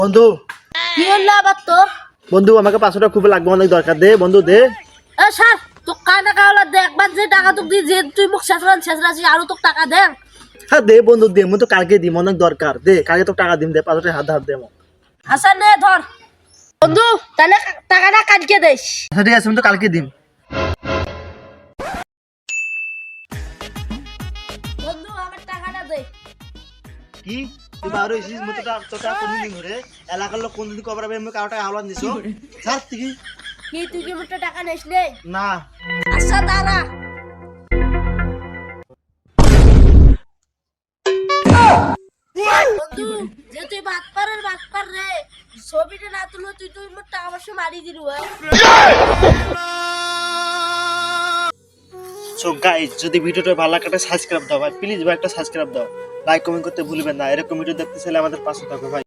বন্ধু। কি হলো আবার তোর বন্ধু আমাকে পাঁচশো টাকা খুব লাগবে অনেক দরকার দে বন্ধু দে। এ স্যার তোর কায় টাকা হলো? দে একবার যে টাকা তোকে দিয়ে যে তুই মুখ শেষরান শেষরাছি আরও তোকে টাকা দে। হ্যাঁ দে বন্ধু দে আমি তো কালকে দিম অনেক দরকার। দে কালকে তো টাকা দিম দে পাঁচশো টাকা হাত হাত দে। আচ্ছা নে ধর। বন্ধু তাহলে টাকাটা কালকে দিস। আচ্ছা ঠিক আছে আমি তো কালকে দিম। বন্ধু আমার টাকাটা দে। কি? তুই বারো এসিস মতো তো কোনদিন ধরে? এলাকার লোক কোনদিন কবার আমি কারও টাকা হাওলান দিছো? স্যার তুই কি? কি তুই কি মোটা টাকা নিস নে? না। আচ্ছা দাঁড়া। বন্ধু যে তুই বাদ পারের বাদ পার রে ছবিটা না তুলো তুই তুই মোট টাকা পয়সা মারি দিলু হ্যাঁ সো গাইজ যদি ভিডিওটা ভালো লাগে সাবস্ক্রাইব দাও ভাই। প্লিজ ভাই, একটা সাবস্ক্রাইব দাও। লাইক কমেন্ট করতে ভুলবেন না। এরকম ভিডিও দেখতে চাইলে আমাদের পাশে থাকো ভাই।